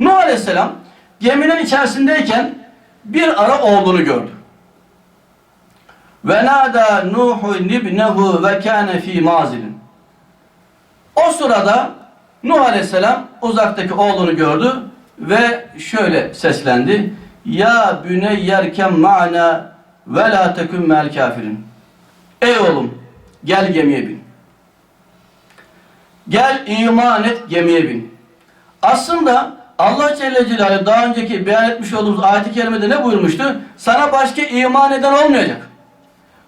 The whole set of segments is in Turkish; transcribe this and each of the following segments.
Nuh Aleyhisselam geminin içerisindeyken bir ara oğlunu gördü. Ve nada Nuhu ibnehu ve kâne fî mazilin. O sırada Nuh Aleyhisselam uzaktaki oğlunu gördü ve şöyle seslendi. Ya büneyyerken ma'na ve la tekun mel kafirin. Ey oğlum gel gemiye bin. Gel iman et gemiye bin. Aslında Allah Celle Celaluhu daha önceki beyan etmiş olduğumuz ayet-i kerimede ne buyurmuştu? Sana başka iman eden olmayacak.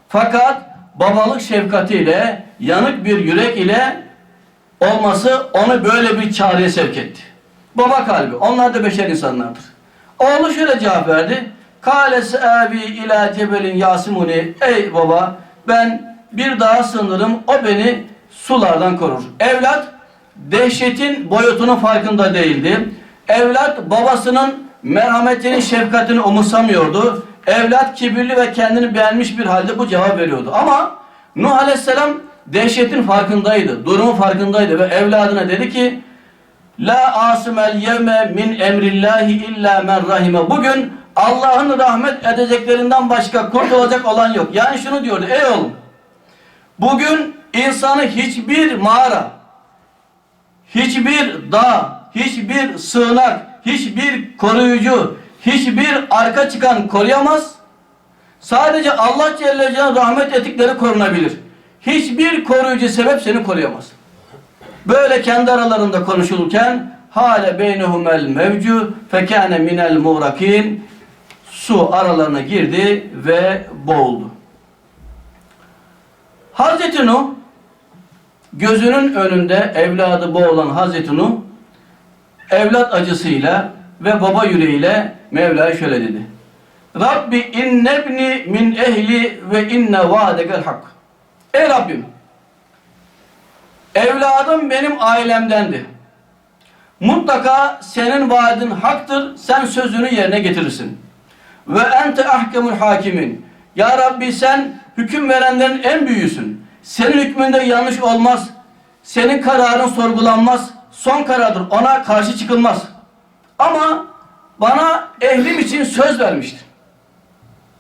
Fakat babalık şefkatiyle, yanık bir yürek ile olması onu böyle bir çağrıya sevk etti. Baba kalbi. Onlar da beşer insanlardır. Oğlu şöyle cevap verdi. Kale abi ila cebelin yasimuni. Ey baba ben bir dağa sığınırım. O beni sulardan korur. Evlat dehşetin boyutunun farkında değildi. Evlat babasının merhametinin şefkatini umursamıyordu. Evlat kibirli ve kendini beğenmiş bir halde bu cevap veriyordu. Ama Nuh Aleyhisselam dehşetin farkındaydı. Durumun farkındaydı ve evladına dedi ki La asimel yevme min emrillahi illa men rahime. Bugün Allah'ın rahmet edeceklerinden başka kurtulacak olan yok. Yani şunu diyordu. Ey oğlum bugün insanı hiçbir mağara, hiçbir dağ, hiçbir sığınak, hiçbir koruyucu, hiçbir arka çıkan koruyamaz. Sadece Allah Celle Celaluhu rahmet ettikleri korunabilir. Hiçbir koruyucu sebep seni koruyamaz. Böyle kendi aralarında konuşulurken hale beynehumel mevcu fekâne minel muğrakin su aralarına girdi ve boğuldu. Hazreti Nuh gözünün önünde evladı boğulan Hazreti Nuh evlat acısıyla ve baba yüreğiyle Mevla'ya şöyle dedi. Rabbi innebni min ehli ve inne vaadekel hak. Ey Rabbim evladım benim ailemdendi. Mutlaka senin vaadin haktır. Sen sözünü yerine getirirsin. Ve ente ahkemul hakimin. Ya Rabbi sen hüküm verenlerin en büyüğüsün. Senin hükmünde yanlış olmaz. Senin kararın sorgulanmaz. Son karardır. Ona karşı çıkılmaz. Ama bana ehlim için söz vermiştin.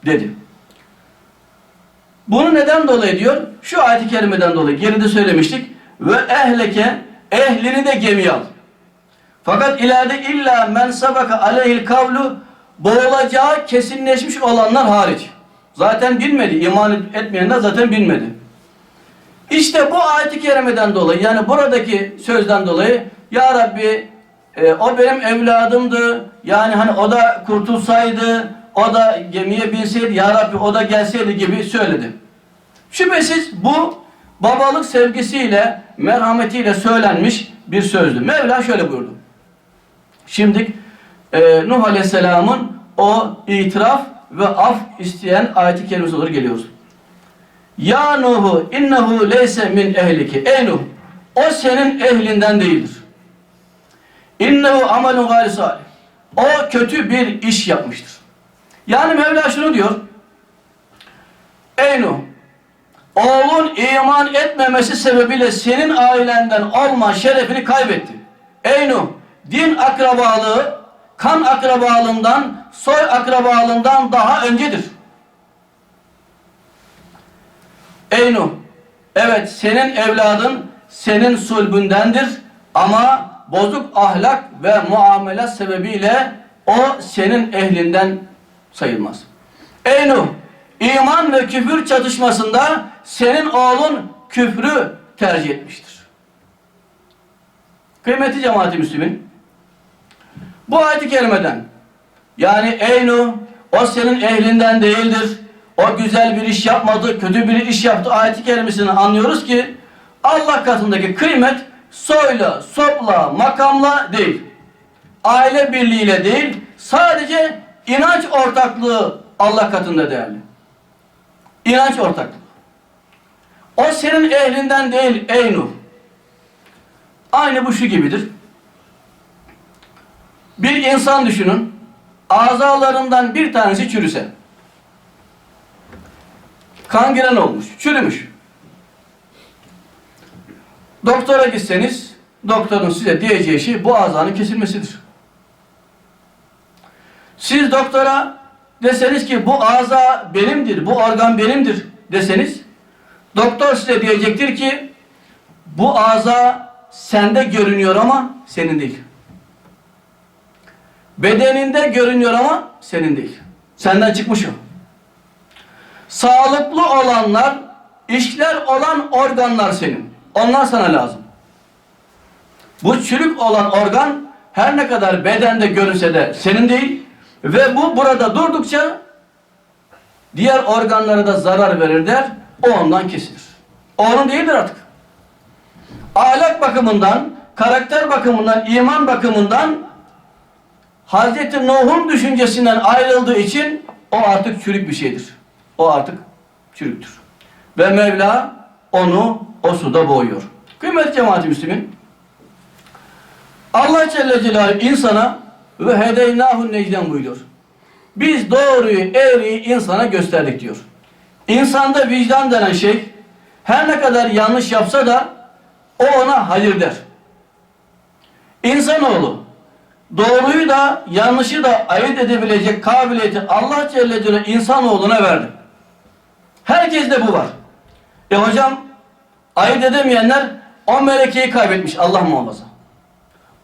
Dedi. Bunu neden dolayı diyor? Şu ayet-i kerimeden dolayı. Geride söylemiştik. Ve ehleke ehlini de gemiye al. Fakat ileride illa men sabaka aleyhil kavlu boğulacağı kesinleşmiş olanlar hariç. Zaten bilmedi. iman etmeyenler zaten bilmedi. İşte bu ayet-i kerimeden dolayı yani buradaki sözden dolayı Ya Rabbi e, o benim evladımdı. Yani hani o da kurtulsaydı, o da gemiye binseydi, Ya Rabbi o da gelseydi gibi söyledi. Şüphesiz bu babalık sevgisiyle, merhametiyle söylenmiş bir sözdü. Mevla şöyle buyurdu. Şimdi e, Nuh Aleyhisselam'ın o itiraf ve af isteyen ayeti kerimesi doğru geliyoruz. Ya Nuhu innehu leyse min ehliki. Ey Nuh o senin ehlinden değildir. İnnehu amelun gayri salih. O kötü bir iş yapmıştır. Yani Mevla şunu diyor. Ey Nuh oğlun iman etmemesi sebebiyle senin ailenden olma şerefini kaybetti. Ey Nuh din akrabalığı kan akrabalığından soy akrabalığından daha öncedir. Ey Nuh evet senin evladın senin sulbündendir ama bozuk ahlak ve muamele sebebiyle o senin ehlinden sayılmaz. Ey Nuh iman ve küfür çatışmasında senin oğlun küfrü tercih etmiştir. Kıymetli cemaati Müslümin bu ayet-i kerimeden yani ey Nuh o senin ehlinden değildir. O güzel bir iş yapmadı, kötü bir iş yaptı ayet-i kerimesini anlıyoruz ki Allah katındaki kıymet soyla, sopla, makamla değil. Aile birliğiyle değil, sadece inanç ortaklığı Allah katında değerli. İnanç ortaklığı. O senin ehlinden değil ey Nuh. Aynı bu şu gibidir. Bir insan düşünün, azalarından bir tanesi çürüse. Kangren olmuş, çürümüş. Doktora gitseniz, doktorun size diyeceği şey bu azanın kesilmesidir. Siz doktora deseniz ki bu ağza benimdir, bu organ benimdir deseniz doktor size diyecektir ki bu ağza sende görünüyor ama senin değil. Bedeninde görünüyor ama senin değil. Senden çıkmış o. Sağlıklı olanlar, işler olan organlar senin. Onlar sana lazım. Bu çürük olan organ her ne kadar bedende görünse de senin değil ve bu burada durdukça diğer organlara da zarar verir der. O ondan kesilir. O onun değildir artık. Ahlak bakımından, karakter bakımından, iman bakımından Hazreti Nuh'un düşüncesinden ayrıldığı için o artık çürük bir şeydir. O artık çürüktür. Ve Mevla onu o suda boğuyor. Kıymetli cemaat-i Müslümin, Allah Celle Celaluhu insana ve hedeynahu necden buyuruyor. Biz doğruyu, eğriyi insana gösterdik diyor. İnsanda vicdan denen şey her ne kadar yanlış yapsa da o ona hayır der. İnsanoğlu doğruyu da yanlışı da ayırt edebilecek kabiliyeti Allah Celle Celaluhu insanoğluna verdi. Herkeste bu var. E hocam ayırt edemeyenler o melekeyi kaybetmiş Allah muhafaza.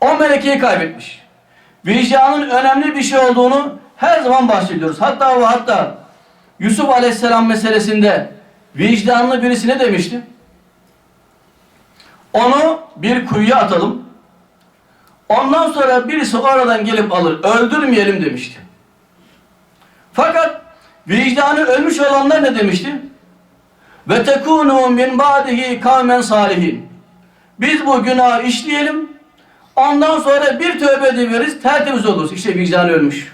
O melekeyi kaybetmiş. Vicdanın önemli bir şey olduğunu her zaman bahsediyoruz. Hatta ve hatta Yusuf Aleyhisselam meselesinde vicdanlı birisi ne demişti? Onu bir kuyuya atalım. Ondan sonra birisi oradan gelip alır. Öldürmeyelim demişti. Fakat vicdanı ölmüş olanlar ne demişti? Ve tekunu min ba'dihi kavmen salihin. Biz bu günahı işleyelim. Ondan sonra bir tövbe ediveriz, tertemiz oluruz. İşte vicdanı ölmüş.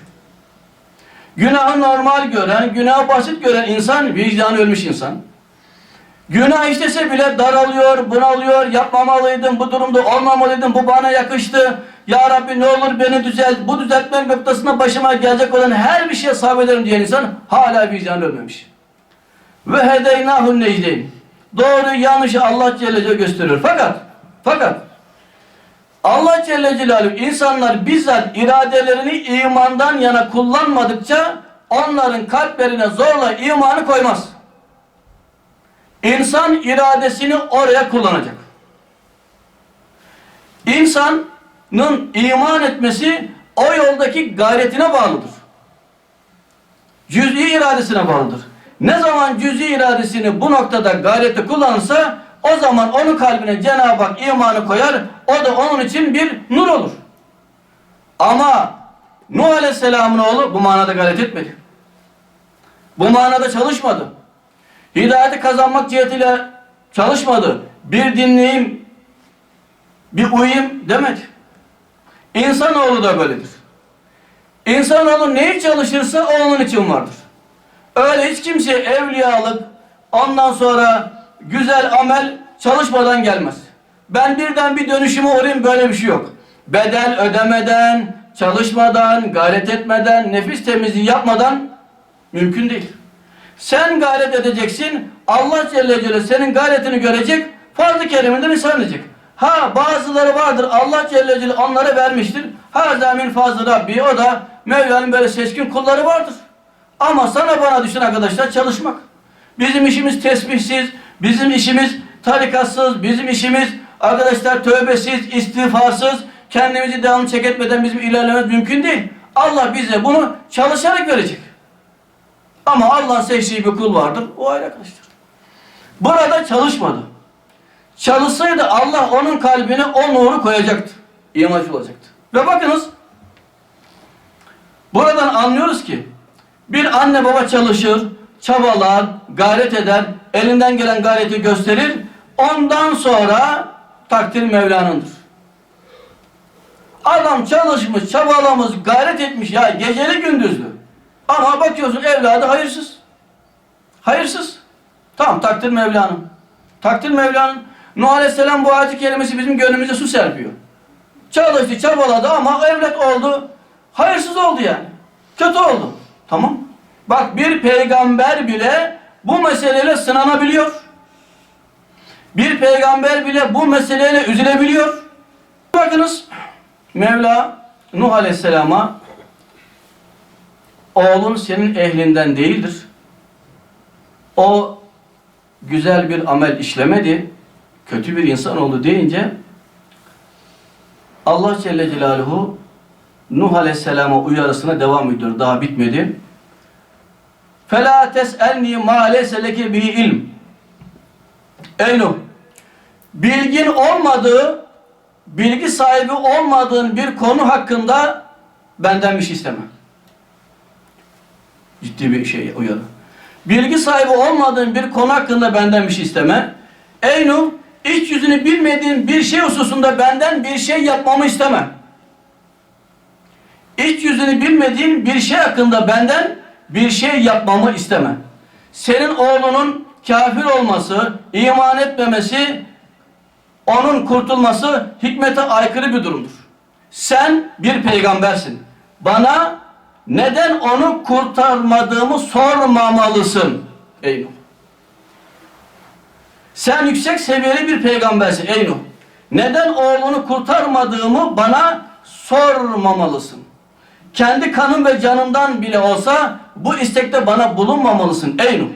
Günahı normal gören, günahı basit gören insan, vicdanı ölmüş insan. Günah işlese bile daralıyor, bunalıyor, yapmamalıydım, bu durumda olmamalıydım, bu bana yakıştı. Ya Rabbi ne olur beni düzelt, bu düzeltmek noktasında başıma gelecek olan her bir şeye sabrederim diyen insan hala vicdanı ölmemiş. Ve hedeynâhun necdeyn. Doğru yanlışı Allah Celle Celaluhu gösteriyor. Fakat, fakat Allah Celle Celaluhu insanlar bizzat iradelerini imandan yana kullanmadıkça onların kalplerine zorla imanı koymaz. İnsan iradesini oraya kullanacak. İnsanın iman etmesi o yoldaki gayretine bağlıdır. Cüz'i iradesine bağlıdır. Ne zaman cüz'i iradesini bu noktada gayrette kullanırsa o zaman onun kalbine Cenab-ı Hak imanı koyar. O da onun için bir nur olur. Ama Nuh Aleyhisselam'ın oğlu bu manada gayret etmedi. Bu manada çalışmadı. Hidayeti kazanmak cihetiyle çalışmadı. Bir dinleyeyim, bir uyuyayım demedi. İnsanoğlu da böyledir. İnsanoğlu neyi çalışırsa onun için vardır. Öyle hiç kimse evliyalık, ondan sonra güzel amel çalışmadan gelmez. Ben birden bir dönüşüme uğrayayım böyle bir şey yok. Bedel ödemeden, çalışmadan, gayret etmeden, nefis temizliği yapmadan mümkün değil. Sen gayret edeceksin, Allah Celle Celle senin gayretini görecek, farz-ı keriminden edecek. Ha bazıları vardır, Allah Celle Celle onlara vermiştir. Ha zamin fazlı Rabbi, o da Mevla'nın böyle seçkin kulları vardır. Ama sana bana düşen arkadaşlar çalışmak. Bizim işimiz tesbihsiz, bizim işimiz tarikatsız, bizim işimiz arkadaşlar tövbesiz, istiğfarsız, kendimizi devamlı çek etmeden bizim ilerlememiz mümkün değil. Allah bize bunu çalışarak verecek. Ama Allah'ın seçtiği bir kul vardır, o ayrı arkadaşlar. Burada çalışmadı. Çalışsaydı Allah onun kalbine o nuru koyacaktı. İmaj olacaktı. Ve bakınız, buradan anlıyoruz ki, bir anne baba çalışır, çabalar, gayret eder, elinden gelen gayreti gösterir. Ondan sonra takdir Mevla'nındır. Adam çalışmış, çabalamış, gayret etmiş ya geceli gündüzlü. Ama bakıyorsun evladı hayırsız. Hayırsız. Tamam takdir Mevla'nın. Takdir Mevla'nın. Nuh Aleyhisselam bu ayet-i bizim gönlümüze su serpiyor. Çalıştı, çabaladı ama evlat oldu. Hayırsız oldu yani. Kötü oldu. Tamam. Bak bir peygamber bile bu meseleyle sınanabiliyor. Bir peygamber bile bu meseleyle üzülebiliyor. Bakınız Mevla Nuh Aleyhisselam'a oğlun senin ehlinden değildir. O güzel bir amel işlemedi, kötü bir insan oldu deyince Allah Celle Celaluhu Nuh Aleyhisselam'a uyarısına devam ediyor. Daha bitmedi. فَلَا تَسْأَلْنِي مَا لَيْسَ لَكِ بِهِ ilm. Ey Nuh! Bilgin olmadığı, bilgi sahibi olmadığın bir konu hakkında benden bir şey isteme. Ciddi bir şey uyarı. Bilgi sahibi olmadığın bir konu hakkında benden bir şey isteme. Ey Nuh! İç yüzünü bilmediğin bir şey hususunda benden bir şey yapmamı isteme. İç yüzünü bilmediğin bir şey hakkında benden bir şey yapmamı isteme. Senin oğlunun kafir olması, iman etmemesi, onun kurtulması hikmete aykırı bir durumdur. Sen bir peygambersin. Bana neden onu kurtarmadığımı sormamalısın. Ey Nuh. Sen yüksek seviyeli bir peygambersin ey Nuh. Neden oğlunu kurtarmadığımı bana sormamalısın. Kendi kanım ve canımdan bile olsa bu istekte bana bulunmamalısın ey Nuh.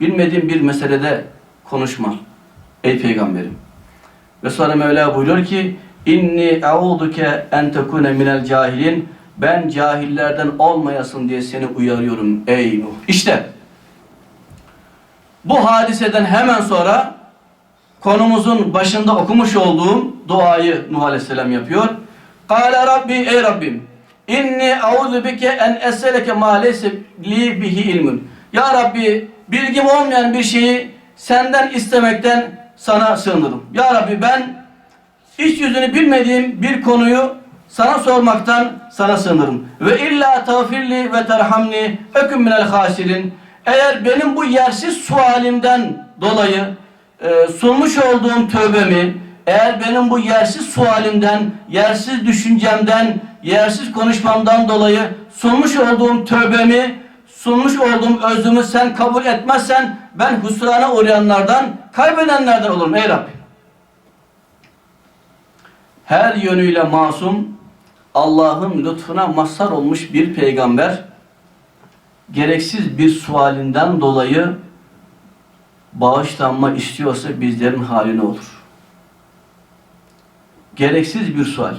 Bilmediğin bir meselede konuşma ey peygamberim. Ve sonra Mevla buyuruyor ki inni e'uduke en tekune minel cahilin ben cahillerden olmayasın diye seni uyarıyorum ey Nuh. İşte bu hadiseden hemen sonra konumuzun başında okumuş olduğum duayı Nuh Aleyhisselam yapıyor. Kâle Rabbi ey Rabbim inni auzu bike en eseleke ma li bihi ilmun. Ya Rabbi bilgim olmayan bir şeyi senden istemekten sana sığınırım. Ya Rabbi ben iç yüzünü bilmediğim bir konuyu sana sormaktan sana sığınırım. Ve illa tağfirli ve terhamni öküm minel hasirin. Eğer benim bu yersiz sualimden dolayı e, sunmuş olduğum tövbemi, eğer benim bu yersiz sualimden, yersiz düşüncemden, yersiz konuşmamdan dolayı sunmuş olduğum tövbemi, sunmuş olduğum özümü sen kabul etmezsen ben husrana uğrayanlardan, kaybedenlerden olurum ey Rabbi. Her yönüyle masum, Allah'ın lütfuna mazhar olmuş bir peygamber, gereksiz bir sualinden dolayı bağışlanma istiyorsa bizlerin hali ne olur? Gereksiz bir sual.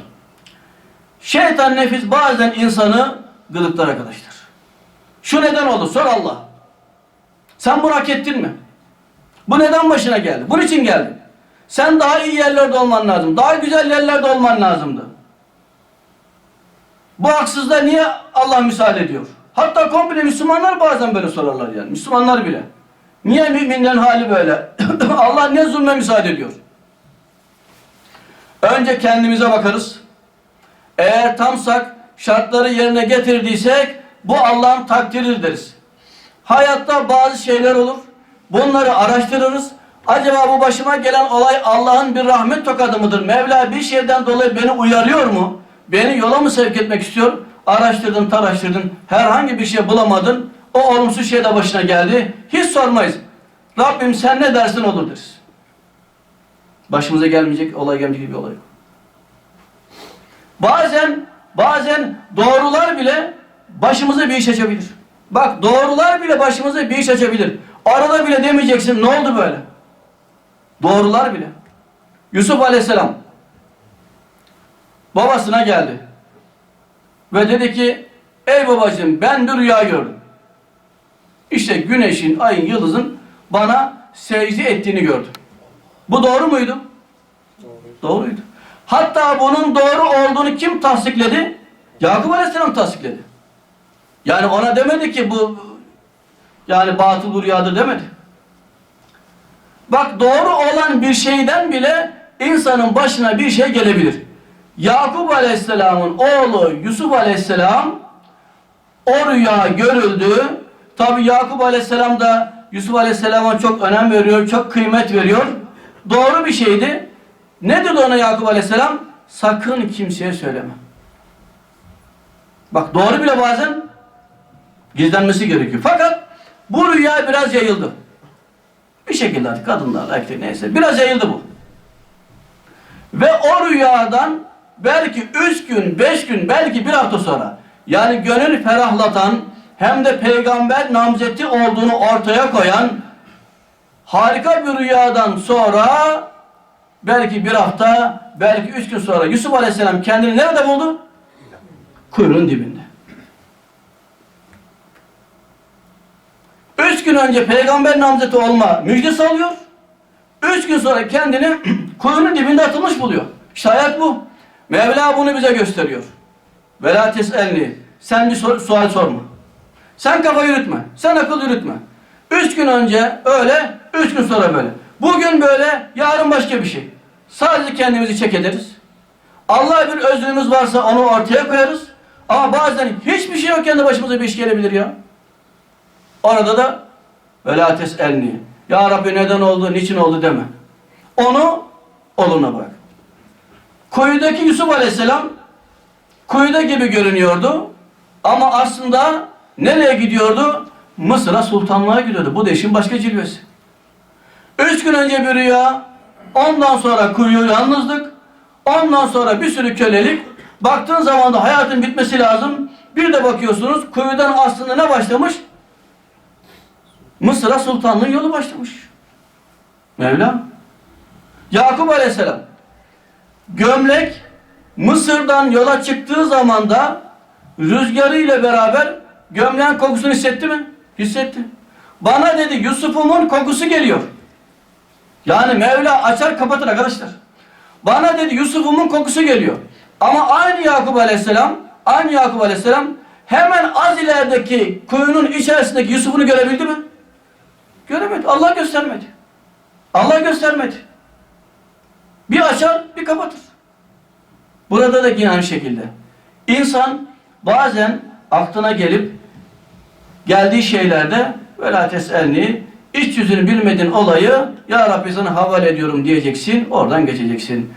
Şeytan nefis bazen insanı gıdıklar arkadaşlar. Şu neden oldu? Sor Allah. Sen bunu hak ettin mi? Bu neden başına geldi? Bunun için geldi. Sen daha iyi yerlerde olman lazım. Daha güzel yerlerde olman lazımdı. Bu haksızlığa niye Allah müsaade ediyor? Hatta komple Müslümanlar bazen böyle sorarlar yani. Müslümanlar bile. Niye müminlerin hali böyle? Allah ne zulme müsaade ediyor? Önce kendimize bakarız. Eğer tamsak, şartları yerine getirdiysek bu Allah'ın takdiridir deriz. Hayatta bazı şeyler olur. Bunları araştırırız. Acaba bu başıma gelen olay Allah'ın bir rahmet tokadı mıdır? Mevla bir şeyden dolayı beni uyarıyor mu? Beni yola mı sevk etmek istiyor? Araştırdın, taraştırdın. Herhangi bir şey bulamadın. O olumsuz şey de başına geldi. Hiç sormayız. Rabbim sen ne dersin olur deriz. Başımıza gelmeyecek, olay gelmeyecek bir olay yok. Bazen, bazen doğrular bile başımıza bir iş açabilir. Bak doğrular bile başımıza bir iş açabilir. Arada bile demeyeceksin ne oldu böyle? Doğrular bile. Yusuf Aleyhisselam babasına geldi. Ve dedi ki ey babacığım ben bir rüya gördüm. İşte güneşin, ayın, yıldızın bana secde ettiğini gördüm. Bu doğru muydu? Doğruydu. Hatta bunun doğru olduğunu kim tasdikledi? Yakup Aleyhisselam tasdikledi. Yani ona demedi ki bu yani batıl rüyadır demedi. Bak doğru olan bir şeyden bile insanın başına bir şey gelebilir. Yakup Aleyhisselam'ın oğlu Yusuf Aleyhisselam o rüya görüldü. Tabi Yakup Aleyhisselam da Yusuf Aleyhisselam'a çok önem veriyor, çok kıymet veriyor. Doğru bir şeydi. Ne dedi ona Yakup Aleyhisselam? Sakın kimseye söyleme. Bak doğru bile bazen gizlenmesi gerekiyor. Fakat bu rüya biraz yayıldı. Bir şekilde kadınlar, erkekler neyse biraz yayıldı bu. Ve o rüyadan belki üç gün, beş gün, belki bir hafta sonra yani gönül ferahlatan hem de peygamber namzeti olduğunu ortaya koyan harika bir rüyadan sonra belki bir hafta belki üç gün sonra Yusuf Aleyhisselam kendini nerede buldu? Kuyruğun dibinde. Üç gün önce peygamber namzeti olma müjdesi alıyor. Üç gün sonra kendini kuyunun dibinde atılmış buluyor. İşte hayat bu. Mevla bunu bize gösteriyor. Vela tes'elni. Sen bir sor- sual sorma. Sen kafa yürütme. Sen akıl yürütme. Üç gün önce öyle, üç gün sonra böyle. Bugün böyle, yarın başka bir şey. Sadece kendimizi çek ederiz. Allah bir özlüğümüz varsa onu ortaya koyarız. Ama bazen hiçbir şey yokken de başımıza bir iş gelebilir ya. Orada da vela tes'elni. Ya Rabbi neden oldu, niçin oldu deme. Onu oluna bırak. Kuyudaki Yusuf Aleyhisselam kuyuda gibi görünüyordu. Ama aslında nereye gidiyordu? Mısır'a sultanlığa gidiyordu. Bu da işin başka cilvesi. Üç gün önce bir rüya, ondan sonra kuyu yalnızlık, ondan sonra bir sürü kölelik. Baktığın zaman da hayatın bitmesi lazım. Bir de bakıyorsunuz kuyudan aslında ne başlamış? Mısır'a sultanlığın yolu başlamış. Mevla. Yakup Aleyhisselam. Gömlek Mısır'dan yola çıktığı zaman da rüzgarı ile beraber gömleğin kokusunu hissetti mi? Hissetti. Bana dedi Yusuf'umun kokusu geliyor. Yani Mevla açar kapatır arkadaşlar. Bana dedi Yusuf'umun kokusu geliyor. Ama aynı Yakup Aleyhisselam, aynı Yakup Aleyhisselam hemen az ilerideki kuyunun içerisindeki Yusuf'unu görebildi mi? Göremedi. Allah göstermedi. Allah göstermedi. Bir açar, bir kapatır. Burada da yine aynı şekilde. İnsan bazen aklına gelip geldiği şeylerde vela teselni iç yüzünü bilmediğin olayı ya Rabbi sana havale ediyorum diyeceksin. Oradan geçeceksin.